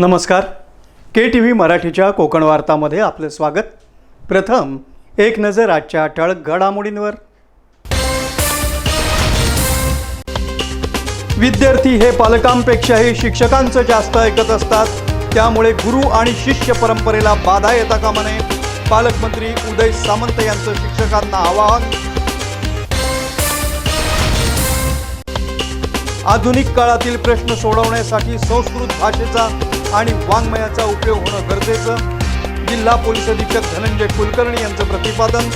नमस्कार. के T V मराठीच्या कोकण वार्तामध्ये आपलं स्वागत. प्रथम एक नजर आजच्या ठळक घडामोडींवर. विद्यार्थी हे पालकांपेक्षाही शिक्षकांचं जास्त ऐकत असतात. त्यामुळे गुरु आणि शिष्य परंपरेला बाधा येता कामा नये. पालकमंत्री उदय सामंत यांचं शिक्षकांना आवाहन. आधुनिक काळातील प्रश्न सोडवण्यासाठी संस्कृत भाषेचा आणि वाङ्मयाचा उपयोग होणं गरजेचं. जिल्हा पोलीस अधीक्षक धनंजय कुलकर्णी यांचं प्रतिपादन.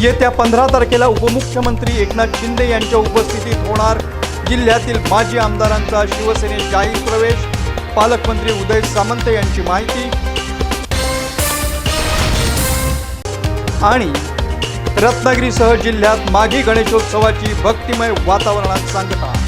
येत्या पंधरा तारखेला उपमुख्यमंत्री एकनाथ शिंदे यांच्या उपस्थितीत होणार जिल्ह्यातील माजी आमदारांचा शिवसेनेत जाहीर प्रवेश. पालकमंत्री उदय सामंत यांची माहिती. आणि रत्नागिरीसह जिल्ह्यात माघी गणेशोत्सवाची भक्तिमय वातावरणात सांगता.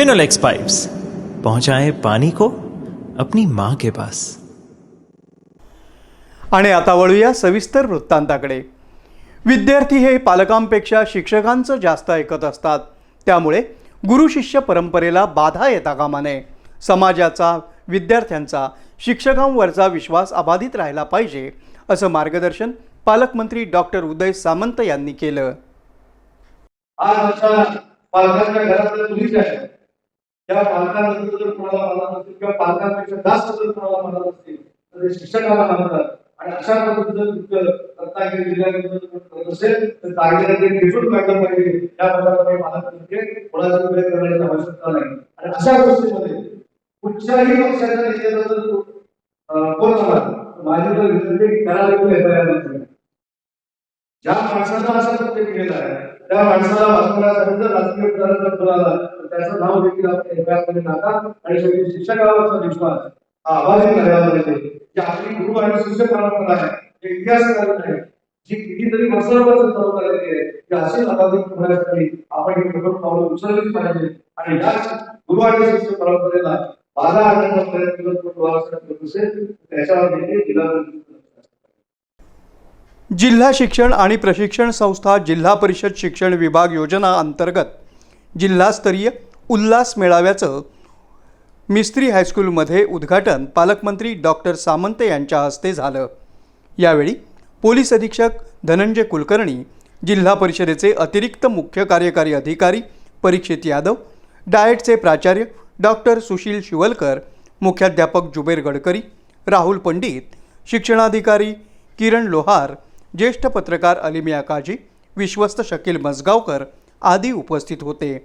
फिनोलेक्स पाइप्स पहुंचाए पानी को अपनी माँ के पास। आणि आता वळूया सविस्तर वृत्तांताकडे. विद्यार्थी हे पालकांपेक्षा शिक्षकांचं जास्त ऐकत असतात. त्यामुळे गुरु शिष्य परंपरेला बाधा येता कामा नये समाजाचा विद्यार्थ्यांचा शिक्षकांवरचा विश्वास अबाधित राहिला पाहिजे असं मार्गदर्शन पालकमंत्री डॉक्टर उदय सामंत यांनी केलं. आज आमच्या पालकांच्या आहे त्या पालकांनंतर जर कोणाला म्हणत असतील किंवा पालकांपेक्षा जास्त जर कोणाला म्हणत असतील तर ते शिक्षकाला म्हणतात आणि अशा पद्धतीचं तुमचं रत्नागिरी जिल्ह्यामध्ये असेल तर कायद्याने ते निवडून काढलं पाहिजे. या प्रकारे पालकांमध्ये कोणाचा प्रयत्न करण्याची आवश्यकता नाही. आणि अशा गोष्टीमध्ये कुठच्याही पक्षाच्या नेत्याचा जर कोण झाला तर माझी तर विनंती करायला कोणी तयार नाही ज्या माणसाचा असा कृत्य केलेलं आहे त्या माणसाला वाचवण्यासाठी जर राजकीय प्रचाराचा फळ आला तर त्याचं नाव देखील आपण एकाकडे टाका. आणि शेवटी शिक्षकावरचा विश्वास हा अबाधित राहायला पाहिजे जी आपली गुरु आणि शिष्य परंपरा आहे जे इतिहासकारण आहे. जी कितीतरी वर्षांपासून चालत आलेली आहे ती अशीच अबाधित होण्यासाठी आपण ही प्रमुख पावलं उचललीच पाहिजे. आणि या गुरु आणि शिष्य परंपरेला बाधा आणण्याचा प्रयत्न करतो असेल त्याच्यावर देखील जिल्हा जिल्हा शिक्षण आणि प्रशिक्षण संस्था जिल्हा परिषद शिक्षण विभाग योजना अंतर्गत जिल्हास्तरीय उल्हास मेळाव्याचं मिस्त्री हायस्कूलमध्ये उद्घाटन पालकमंत्री डॉक्टर सामंत यांच्या हस्ते झालं. यावेळी पोलीस अधीक्षक धनंजय कुलकर्णी जिल्हा परिषदेचे अतिरिक्त मुख्य कार्यकारी अधिकारी परीक्षित यादव डाएटचे प्राचार्य डॉक्टर सुशील शिवलकर मुख्याध्यापक जुबेर गडकरी राहुल पंडित शिक्षणाधिकारी किरण लोहार ज्येष्ठ पत्रकार अलिमिया काजी विश्वस्त शकील मजगावकर आदी उपस्थित होते.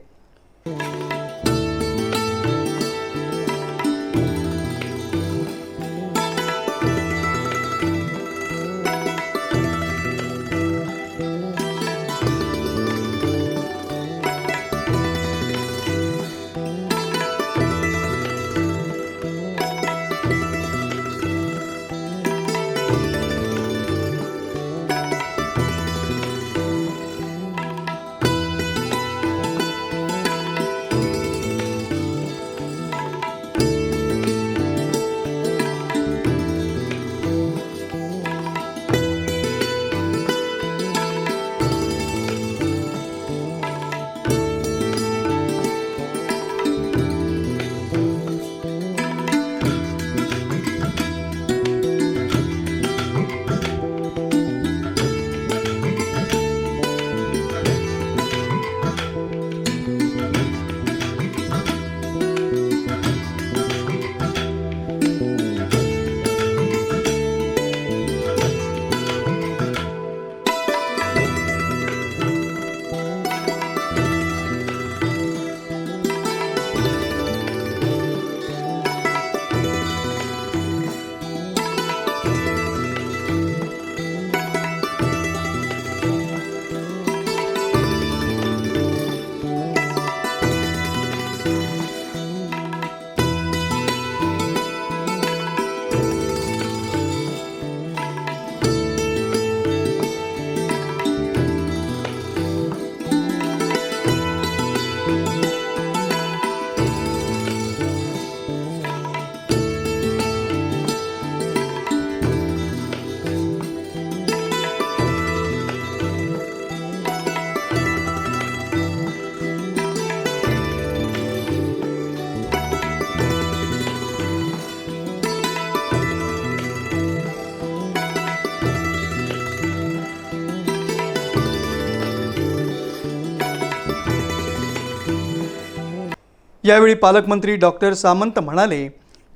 यावेळी पालकमंत्री डॉक्टर सामंत म्हणाले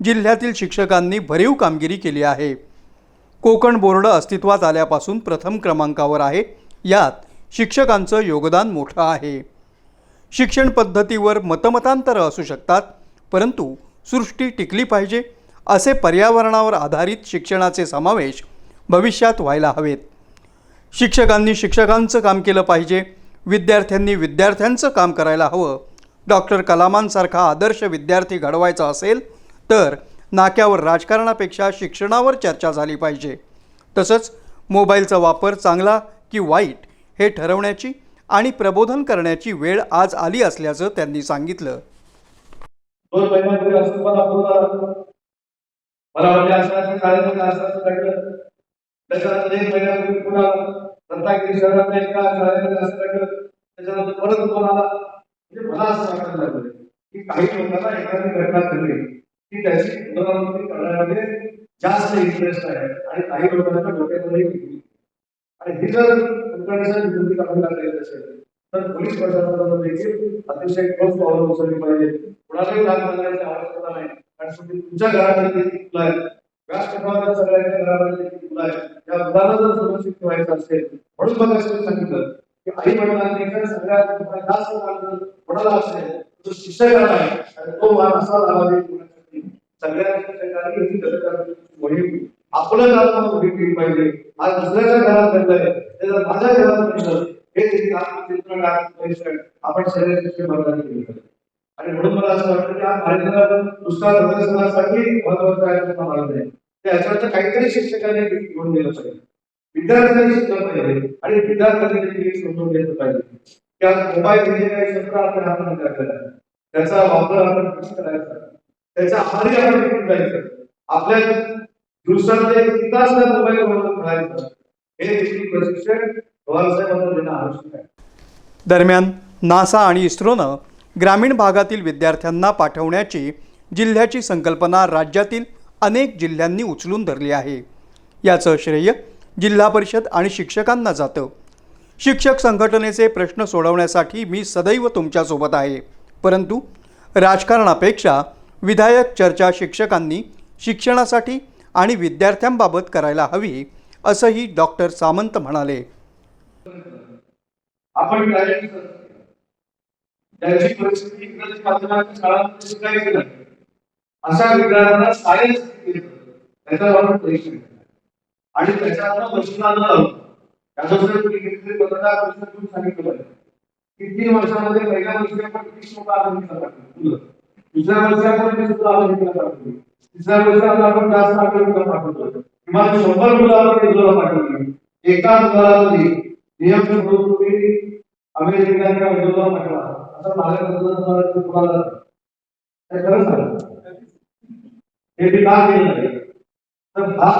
जिल्ह्यातील शिक्षकांनी भरीव कामगिरी केली आहे. कोकण बोर्ड अस्तित्वात आल्यापासून प्रथम क्रमांकावर आहे. यात शिक्षकांचं योगदान मोठं आहे. शिक्षण पद्धतीवर मतमतांतरं असू शकतात परंतु सृष्टी टिकली पाहिजे असे पर्यावरणावर आधारित शिक्षणाचे समावेश भविष्यात व्हायला हवेत. शिक्षकांनी शिक्षकांचं काम केलं पाहिजे विद्यार्थ्यांनी विद्यार्थ्यांचं काम करायला हवं डॉक्टर कलामांसारखा आदर्श विद्यार्थी घडवायचा असेल तर नाक्यावर राजकारणापेक्षा शिक्षणावर चर्चा झाली पाहिजे. तसंच मोबाईलचा वापर चांगला की वाईट हे ठरवण्याची आणि प्रबोधन करण्याची वेळ आज आली असल्याचं त्यांनी सांगितलं. दोन महिन्यापूर्वी असं मला फोन आला मला वाटलं असं असं कार्यक्रम असं असं घडलं त्याच्यानंतर एक महिन्यापूर्वी पुन्हा रत्नागिरी शहरात एका शाळेमध्ये असं घडलं. त्याच्यानंतर परत फोन आला म्हणजे मला असं वाटायला लागलं की काही लोकांना एखादी घटना घडली की त्याची पुनरावृत्ती करण्यामध्ये जास्त इंटरेस्ट आहे आणि काही लोकांच्या डोक्यामध्ये आणि ही जर कुठल्या विनंती करावी लागली असेल तर पोलीस प्रशासनाला देखील अतिशय ठोस पावलं उचलली पाहिजे. कुणालाही लाभ मागण्याची आवश्यकता नाही. कारण शेवटी तुमच्या घरामध्ये देखील मुलं आहेत. व्यासपीठावर सगळ्यांच्या घरामध्ये देखील मुलं आहेत. या मुलांना जर सुरक्षित ठेवायचं असेल म्हणून मला सांगितलं. आई वडिलांनी सगळ्यात जास्त कोणाला असेल तो शिक्षकाला आहे तो मान असा सगळ्या शिक्षकांनी मोहीम. केली पाहिजे. आज दुसऱ्याच्या घरात घडलंय माझ्या घरात घडलं हे देखील आपण शरीर शिक्षण केलं पाहिजे आणि म्हणून मला असं वाटतं की आज भारताला दुष्काळ महत्वाचं आहे मला ते काहीतरी शिक्षकांनी घेऊन दिलं पाहिजे. विद्यार्थ्यांनी शिकलं पाहिजे. आणि विद्यार्थ्यांनी देखील समजून घेतलं पाहिजे. त्या मोबाईल हे काही शस्त्र आपल्या हातात टाकलेलं आहे त्याचा वापर आपण कसा करायचा? त्याच्या आधारे आपण घेऊन जायचं आपल्या दिवसातले किती तास त्या मोबाईल बरोबर खेळायचं हे देखील प्रशिक्षण पवारसाहेबांना देणं आवश्यक आहे. दरम्यान नासा आणि इस्रोनं ग्रामीण भागातील विद्यार्थ्यांना पाठवण्याची जिल्ह्याची संकल्पना राज्यातील अनेक जिल्ह्यांनी उचलून धरली आहे. याचं श्रेय जिल्हा परिषद आणि शिक्षकांना जातं. शिक्षक संघटनेचे प्रश्न सोडवण्यासाठी मी सदैव तुमच्यासोबत आहे. परंतु राजकारणापेक्षा विधायक चर्चा शिक्षकांनी शिक्षणासाठी आणि विद्यार्थ्यांबाबत करायला हवी असंही डॉक्टर सामंत म्हणाले. आपण काय त्याची परिस्थिती इंग्रजी माध्यमाच्या शाळांमध्ये शिकायची नाही अशा विद्यार्थ्यांना सायन्स त्याचा आपण परीक्षा आणि त्याच्यावर मशिना न तुम्ही सांगितलं की तीन वर्षामध्ये पहिल्या वर्षी आपण तीस लोक आपण घेतला दुसऱ्या वर्षी आपण वीस मुलं तिसऱ्या वर्षात आपण जास्त आकडे पाठवतो किमान शंभर मुलाला आपण इंदोरला पाठवली एका मुलामध्ये नियम तुम्ही अमेरिकेला किंवा पाठवा. असं माझ्या पद्धतीनं तुम्हाला हे खरं सांगा हे मी का केलं तर हा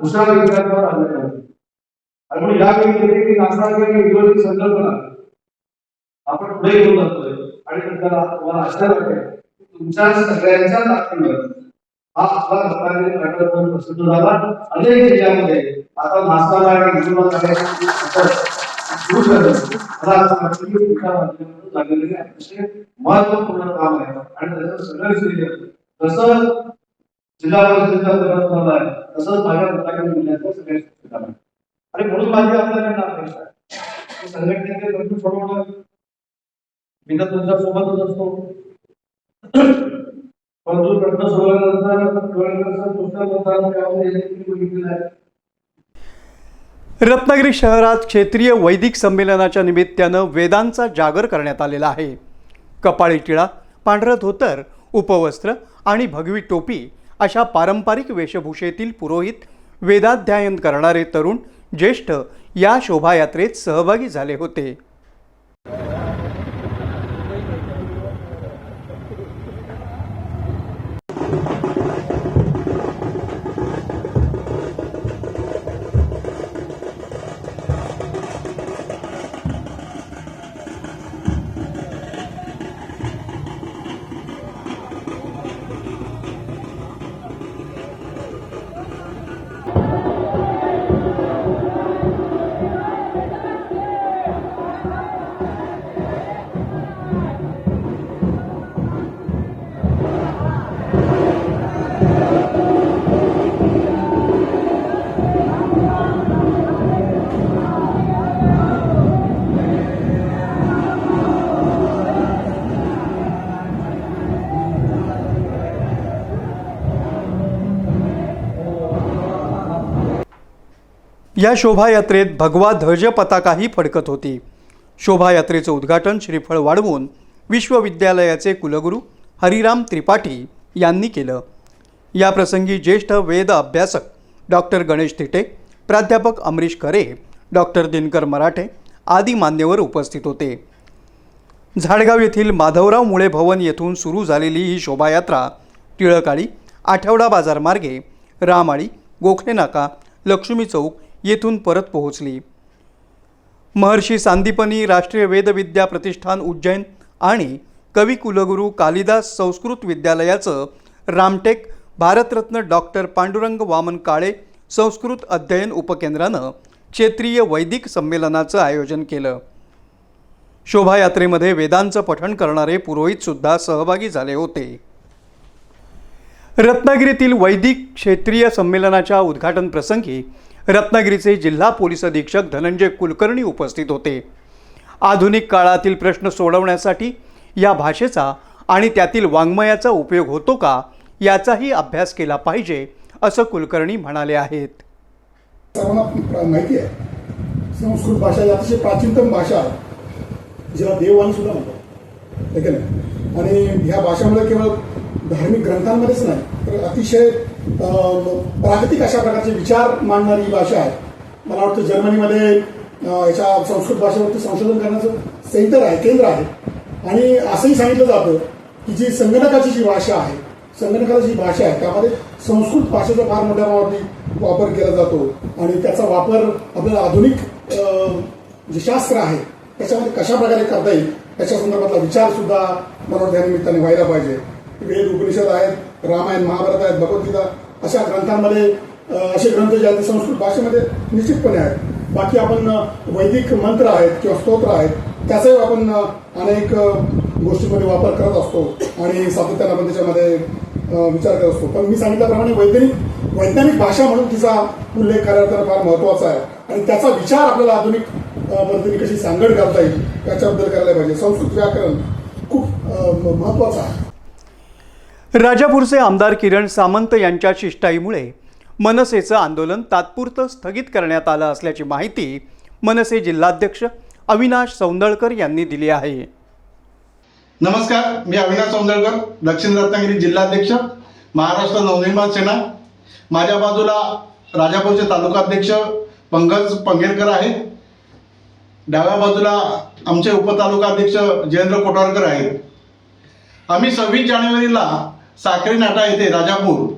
दुसऱ्या विद्यार्थ्यावर आलेला आहे आणि म्हणून या व्यतिरिक्त नासा किंवा इंदोरची संकल्पना आपण पुढे घेऊन जातोय. आणि त्याला तुम्हाला आशा वाटते की तुमच्या सगळ्यांच्या ताकदीवर हा आपला रत्नागिरी मॅटर प्रसिद्ध झाला. अनेक जिल्ह्यामध्ये आता नासाला आणि इंदोरला अतिशय महत्त्वपूर्ण काम आहे. आणि त्याचं सगळं श्रेय जसं जिल्हा परिषदेचा प्रवास झाला आहे तसंच माझ्या रत्नागिरी मिळण्याचं सगळ्या शिक्षकांना आणि म्हणून माझी आपल्याकडनं अपेक्षा आहे? संघटनेचे प्रश्न सोडवणं मी तर तुमच्या सोबतच असतो परंतु प्रश्न सोडवल्यानंतर सोडवल्यानंतर दुसऱ्या आहे? रत्नागिरी शहरात क्षेत्रीय वैदिक संमेलनाच्या निमित्तानं वेदांचा जागर करण्यात आलेला आहे. कपाळी टिळा पांढरं धोतर उपवस्त्र आणि भगवी टोपी अशा पारंपरिक वेशभूषेतील पुरोहित वेदाध्ययन करणारे तरुण ज्येष्ठ या शोभायात्रेत सहभागी झाले होते. या शोभायात्रेत भगवा ध्वज पताकाही फडकत होती. शोभायात्रेचं उद्घाटन श्रीफळ वाढवून विश्वविद्यालयाचे कुलगुरू हरिराम त्रिपाठी यांनी केलं. याप्रसंगी ज्येष्ठ वेद अभ्यासक डॉक्टर गणेश थिटे प्राध्यापक अमरीश खरे डॉक्टर दिनकर मराठे आदी मान्यवर उपस्थित होते. झाडगाव येथील माधवराव मुळे भवन येथून सुरू झालेली ही शोभायात्रा टिळकाळी आठवडा बाजार मार्गे रामाळी गोखले नाका लक्ष्मी चौक येथून परत पोहोचली. महर्षी सांदीपनी राष्ट्रीय वेदविद्या प्रतिष्ठान उज्जैन आणि कवी कुलगुरू कालिदास संस्कृत विद्यालयाचं रामटेक भारतरत्न डॉक्टर पांडुरंग वामन काळे संस्कृत अध्ययन उपकेंद्रानं क्षेत्रीय वैदिक संमेलनाचं आयोजन केलं. शोभायात्रेमध्ये वेदांचं पठण करणारे पुरोहितसुद्धा सहभागी झाले होते. रत्नागिरीतील वैदिक क्षेत्रीय संमेलनाच्या उद्घाटन प्रसंगी रत्नागिरीचे जिल्हा पोलीस अधीक्षक धनंजय कुलकर्णी उपस्थित होते. आधुनिक काळातील प्रश्न सोडवण्यासाठी या भाषेचा आणि त्यातील वाङ्मयाचा उपयोग होतो का याचाही अभ्यास केला पाहिजे असं कुलकर्णी म्हणाले आहेत. सर्वांना माहिती आहे. संस्कृत भाषा ही अतिशय प्राचीनतम भाषा आहे. ज्याला देववाणी सुद्धा म्हणतात. आणि ह्या भाषामुळे केवळ धार्मिक ग्रंथांमध्येच नाही तर अतिशय प्रागतिक अशा प्रकारचे विचार मांडणारी भाषा आहे. मला वाटतं जर्मनीमध्ये याच्या संस्कृत भाषेवरती संशोधन करण्याचं सेंटर आहे केंद्र आहे. आणि असंही सांगितलं जातं की जी संगणकाची जी भाषा आहे संगणकाची जी भाषा आहे त्यामध्ये संस्कृत भाषेचा फार मोठ्या प्रमाणावरती वापर केला जातो. आणि त्याचा वापर आपल्याला आधुनिक जे शास्त्र आहे त्याच्यामध्ये कशा प्रकारे करता येईल त्याच्या संदर्भातला विचार सुद्धा मला वाटतं निमित्ताने व्हायला पाहिजे. वेद उपनिषद आहेत रामायण महाभारत आहेत भगवद्गीता अशा ग्रंथांमध्ये असे ग्रंथ जे आहेत संस्कृत भाषेमध्ये निश्चितपणे आहेत. बाकी आपण वैदिक मंत्र आहेत किंवा स्तोत्र आहेत त्याचाही आपण अनेक गोष्टींमध्ये वापर करत असतो आणि सातत्यानं आपण त्याच्यामध्ये विचार करत असतो. पण मी सांगितल्याप्रमाणे वैज्ञानिक वैज्ञानिक भाषा म्हणून तिचा उल्लेख करायला तर फार महत्त्वाचा आहे. आणि त्याचा विचार आपल्याला आधुनिक पद्धतीने कशी सांगड घालता येईल याच्याबद्दल करायला पाहिजे. संस्कृत व्याकरण खूप महत्वाचं आहे. राजापूरचे आमदार किरण सामंत यांच्या शिष्टाईमुळे मनसेचं आंदोलन तात्पुरतं स्थगित करण्यात आलं असल्याची माहिती मनसे जिल्हाध्यक्ष अविनाश सौंदळकर यांनी दिली आहे. नमस्कार मी अविनाश सौंदळकर दक्षिण रत्नागिरी जिल्हाध्यक्ष महाराष्ट्र नवनिर्माण सेना. माझ्या बाजूला राजापूरचे तालुकाध्यक्ष पंकज पंगेरकर आहेत. डाव्या बाजूला आमचे उपतालुकाध्यक्ष जयेंद्र कोटारकर आहेत. आम्ही सव्वीस जानेवारीला साखरी नाटा येथे राजापूर.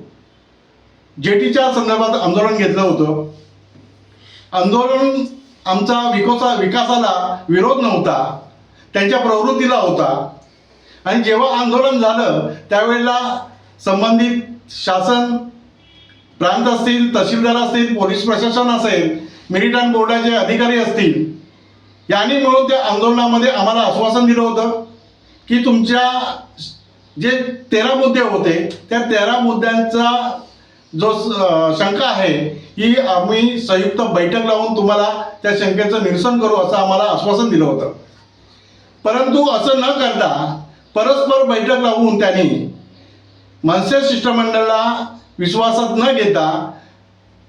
जेटीच्या संदर्भात आंदोलन घेतलं होतं. आंदोलन आमचा विकोसा विकासाला विरोध नव्हता. त्यांच्या प्रवृत्तीला होता. आणि जेव्हा आंदोलन झालं त्यावेळेला संबंधित शासन प्रांत असतील तहसीलदार असतील पोलीस प्रशासन असेल मिलिटंट बोर्डाचे अधिकारी असतील यांनी मिळून त्या आंदोलनामध्ये आम्हाला आश्वासन दिलं होतं की तुमच्या जे तेरा मुद्दे होते त्या तेरा मुद्द्यांचा जो शंका आहे ही आम्ही संयुक्त बैठक लावून तुम्हाला त्या शंकेचं निरसन करू असं आम्हाला आश्वासन दिलं होतं. परंतु असं न करता परस्पर बैठक लावून त्यांनी मनसे शिष्टमंडळाला विश्वासात न घेता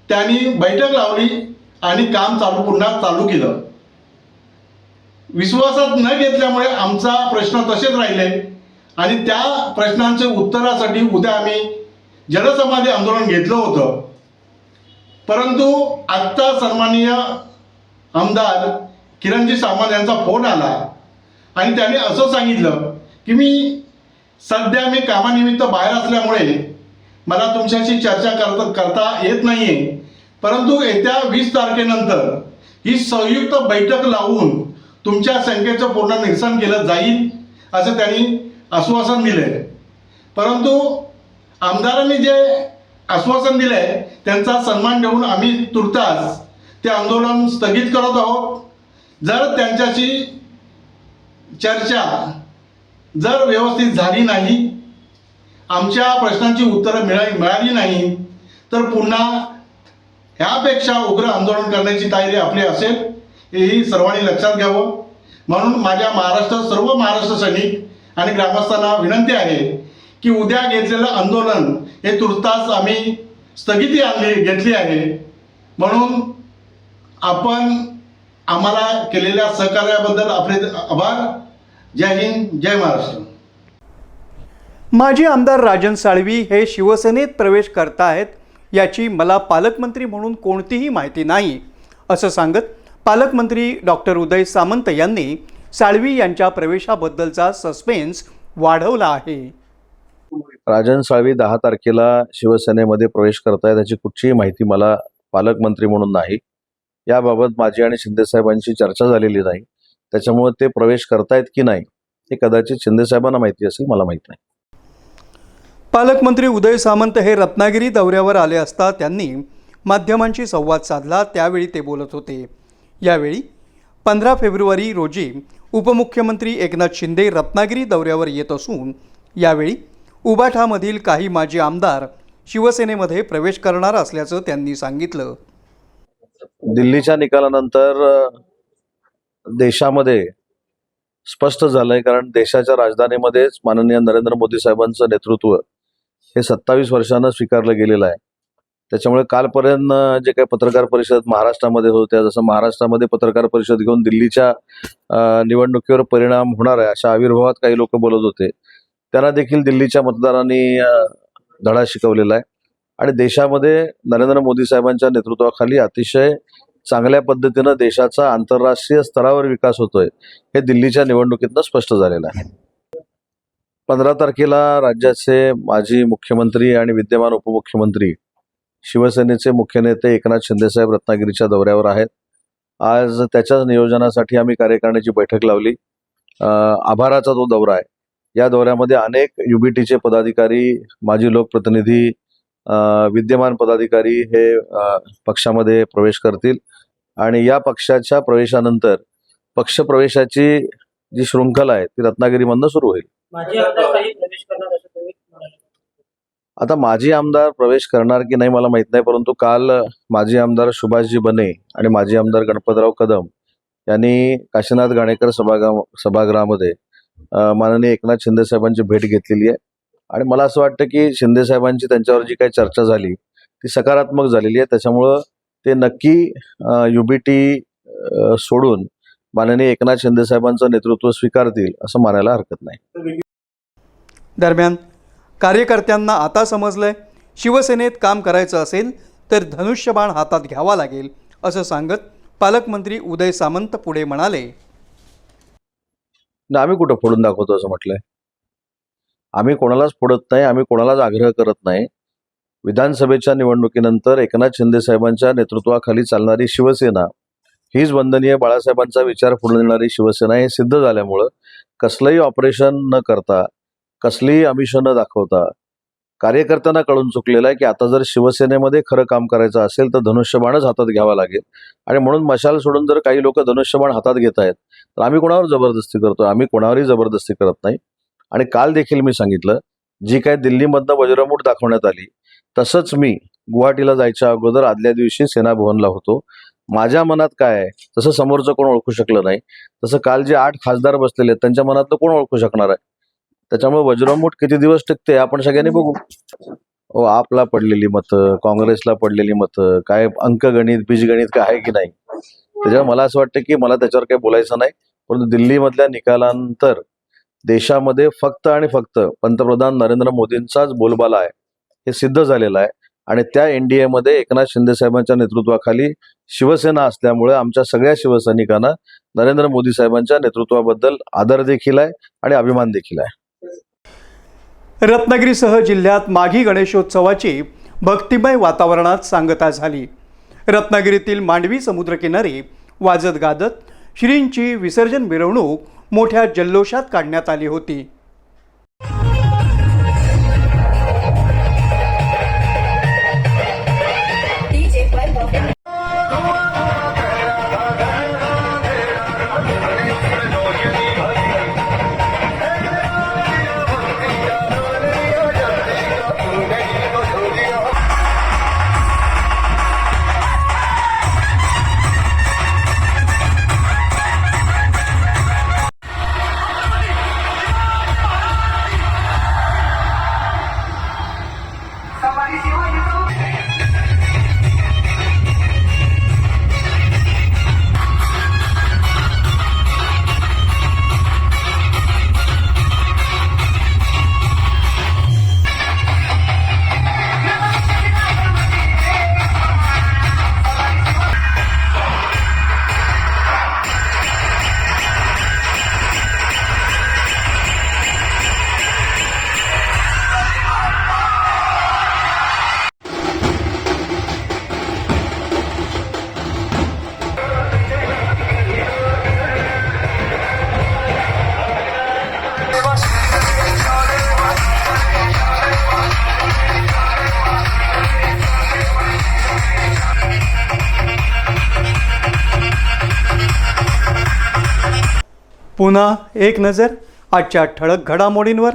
त्यांनी बैठक लावली आणि काम चालू पुन्हा चालू केलं. विश्वासात न घेतल्यामुळे आमचा प्रश्न तसेच राहिले. आणि त्या प्रश्नांचे उत्तरासाठी उद्या आम्ही जनसमाधी आंदोलन घेतलं होतं. परंतु आत्ता सन्माननीय आमदार किरणजी सामंत यांचा फोन आला आणि त्याने असं सांगितलं की मी सध्या मी कामानिमित्त बाहेर असल्यामुळे मला तुमच्याशी चर्चा करता करता येत नाही आहे परंतु येत्या वीस तारखेनंतर ही संयुक्त बैठक लावून तुमच्या शंकेचं पूर्ण निरसन केलं जाईल असं त्यांनी आश्वासन दिलंय. परंतु आमदारांनी जे आश्वासन दिलंय त्यांचा सन्मान ठेवून आम्ही तुर्तास ते आंदोलन स्थगित करत आहोत. जर त्यांच्याशी चर्चा जर व्यवस्थित झाली नाही आमच्या प्रश्नांची उत्तरं मिळा मिळाली नाही तर पुन्हा ह्यापेक्षा उग्र आंदोलन करण्याची तयारी आपली असेल हेही सर्वांनी लक्षात घ्यावं. म्हणून माझ्या महाराष्ट्र सर्व महाराष्ट्र सैनिक आणि ग्रामस्थांना विनंती आहे की उद्या घेतलेलं आंदोलन हे तुर्तास आम्ही स्थगिती आणली घेतली आहे. म्हणून आपण आम्हाला केलेल्या सहकार्याबद्दल आपले आभार. जय हिंद जय महाराष्ट्र. माजी आमदार राजन साळवी हे शिवसेनेत प्रवेश करतायत याची मला पालकमंत्री म्हणून कोणतीही माहिती नाही असं सांगत पालकमंत्री डॉक्टर उदय सामंत यांनी साळवी यांच्या प्रवेशाबद्दलचा सस्पेन्स वाढवला आहे. राजन साळवी दहा तारखेला शिवसेनेमध्ये प्रवेश करतायत याची कुठचीही माहिती मला पालकमंत्री म्हणून नाही. याबाबत माझी आणि शिंदेसाहेबांची चर्चा झालेली नाही. त्याच्यामुळे ते प्रवेश करतायत की नाही हे कदाचित शिंदेसाहेबांना माहिती असेल मला माहीत नाही. पालकमंत्री उदय सामंत हे रत्नागिरी दौऱ्यावर आले असता त्यांनी माध्यमांशी संवाद साधला त्यावेळी ते बोलत होते. यावेळी पंधरा फेब्रुवारी रोजी उपमुख्यमंत्री एकनाथ शिंदे रत्नागिरी दौऱ्यावर येत असून यावेळी उबाठामधील काही माजी आमदार शिवसेनेमध्ये प्रवेश करणार असल्याचं त्यांनी सांगितलं. दिल्लीच्या निकालानंतर देशामध्ये स्पष्ट झालंय कारण देशाच्या राजधानीमध्येच माननीय नरेंद्र मोदी साहेबांचं नेतृत्व हे सत्तावीस वर्षानं स्वीकारलं गेलेलं आहे. त्याच्यामुळे कालपर्यंत जे काही पत्रकार परिषद महाराष्ट्रामध्ये होत्या जसं महाराष्ट्रामध्ये पत्रकार परिषद घेऊन दिल्लीच्या निवडणुकीवर परिणाम होणार आहे अशा आविर्भावात काही लोक बोलत होते. त्यांना देखील दिल्लीच्या मतदारांनी धडा शिकवलेला आहे. आणि देशामध्ये नरेंद्र मोदी साहेबांच्या नेतृत्वाखाली अतिशय चांगल्या पद्धतीनं देशाचा आंतरराष्ट्रीय स्तरावर विकास होतोय हे दिल्लीच्या निवडणुकीतनं स्पष्ट झालेलं आहे. पंधरा तारखेला राज्याचे माजी मुख्यमंत्री आणि विद्यमान उपमुख्यमंत्री शिवसेनेचे मुख्य नेते एकनाथ शिंदेसाहेब रत्नागिरीच्या दौऱ्यावर आहेत. आज त्याच्याच नियोजनासाठी आम्ही कार्यकारिणीची बैठक लावली. आभाराचा तो दौरा आहे. या दौऱ्यामध्ये अनेक युबीटीचे पदाधिकारी माजी लोकप्रतिनिधी विद्यमान पदाधिकारी हे पक्षामध्ये प्रवेश करतील. आणि या पक्षाच्या प्रवेशानंतर पक्ष प्रवेशाची जी शृंखला आहे ती रत्नागिरीमधनं सुरू होईल माझे आमदार काही प्रवेश करणार असं तुम्ही म्हणाले. आता माजी आमदार प्रवेश करणार की नाही मला माहीत नाही परंतु काल माजी आमदार सुभाषजी बने आणि माजी आमदार गणपतराव कदम यांनी काशीनाथ गाणेकर सभागृह सभागृहामध्ये माननीय एकनाथ शिंदे साहेबांची भेट घेतलेली आहे. आणि मला असं वाटतं की शिंदे साहेबांची त्यांच्यावर जी काही चर्चा झाली ती सकारात्मक झालेली आहे. त्याच्यामुळं ते नक्की युबीटी सोडून माननीय एकनाथ शिंदे साहेबांचं नेतृत्व स्वीकारतील असं मानायला हरकत नाही. दरम्यान कार्यकर्त्यांना आता समजलंय शिवसेनेत काम करायचं असेल तर धनुष्यबाण हातात घ्यावा लागेल असं सांगत पालकमंत्री उदय सामंत पुढे म्हणाले. ना आम्ही कुठं फोडून दाखवतो असं म्हटलंय? आम्ही कोणालाच फोडत नाही आम्ही कोणालाच आग्रह करत नाही. विधानसभेच्या निवडणुकीनंतर एकनाथ शिंदे साहेबांच्या नेतृत्वाखाली चालणारी शिवसेना हीच वंदनीय बाळासाहेबांचा विचार पुढे नेणारी शिवसेना हे सिद्ध झाल्यामुळं कसलंही ऑपरेशन न करता कसलीही अमिष न दाखवता कार्यकर्त्यांना कळून चुकलेलं आहे की आता जर शिवसेनेमध्ये खरं काम करायचं असेल तर धनुष्यबाणच हातात घ्यावा लागेल. आणि म्हणून मशाल सोडून जर काही लोक धनुष्यबाण हातात घेत आहेत तर आम्ही कोणावर जबरदस्ती करतो आम्ही कोणावरही जबरदस्ती करत नाही. आणि काल देखील मी सांगितलं जी काय दिल्लीमधनं वज्रमूठ दाखवण्यात आली तसंच मी गुवाहाटीला जायच्या अगोदर आदल्या दिवशी सेना भवनला होतो. माझ्या मनात काय आहे? तसं समोरचं कोण ओळखू शकलं नाही. तसं काल जे आठ खासदार बसलेले आहेत त्यांच्या मनातलं कोण ओळखू शकणार आहे? त्याच्यामुळे वज्रमूठ किती दिवस टिकते आपण सगळ्यांनी बघू. हो आपला पडलेली मतं काँग्रेसला पडलेली मतं काय अंकगणित बीजगणित काय आहे की नाही? त्याच्यामुळे मला असं वाटतं की मला त्याच्यावर काही बोलायचं नाही. परंतु दिल्लीमधल्या निकालानंतर देशामध्ये फक्त आणि फक्त पंतप्रधान नरेंद्र मोदींचाच बोलबाला आहे. हे सिद्ध झालेलं आहे. आणि त्या एनडीए मध्ये एकनाथ शिंदे साहेबांच्या नेतृत्वाखाली शिवसेना असल्यामुळे आमच्या सगळ्या शिवसैनिकांना नरेंद्र मोदी साहेबांच्या नेतृत्वाबद्दल आदर देखील आहे आणि अभिमान देखील आहे. रत्नागिरीसह जिल्ह्यात माघी गणेशोत्सवाची भक्तिमय वातावरणात सांगता झाली. रत्नागिरीतील मांडवी समुद्रकिनारी वाजत गाजत श्रींची विसर्जन मिरवणूक मोठ्या जल्लोषात काढण्यात आली होती. पुन्हा एक नजर आजच्या ठळक घडामोडींवर.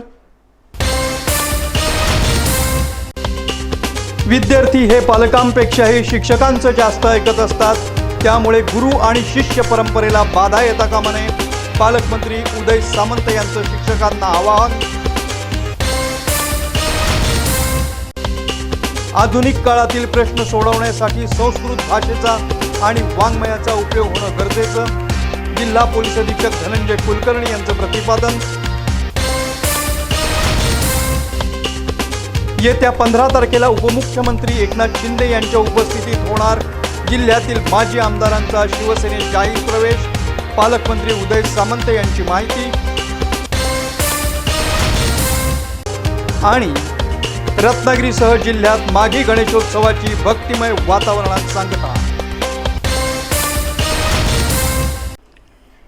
विद्यार्थी हे पालकांपेक्षाही शिक्षकांचं जास्त ऐकत असतात. त्यामुळे गुरु आणि शिष्य परंपरेला बाधा येता कामा नये पालकमंत्री उदय सामंत यांचं शिक्षकांना आवाहन. आधुनिक काळातील प्रश्न सोडवण्यासाठी संस्कृत भाषेचा आणि वाङ्मयाचा उपयोग होणं गरजेचं. जिल्हा पोलीस अधीक्षक धनंजय कुलकर्णी यांचं प्रतिपादन. येत्या पंधरा तारखेला उपमुख्यमंत्री एकनाथ शिंदे यांच्या उपस्थितीत होणार जिल्ह्यातील माजी आमदारांचा शिवसेनेत जाहीर प्रवेश. पालकमंत्री उदय सामंत यांची माहिती. आणि रत्नागिरीसह जिल्ह्यात माघी गणेशोत्सवाची भक्तिमय वातावरणात सांगता.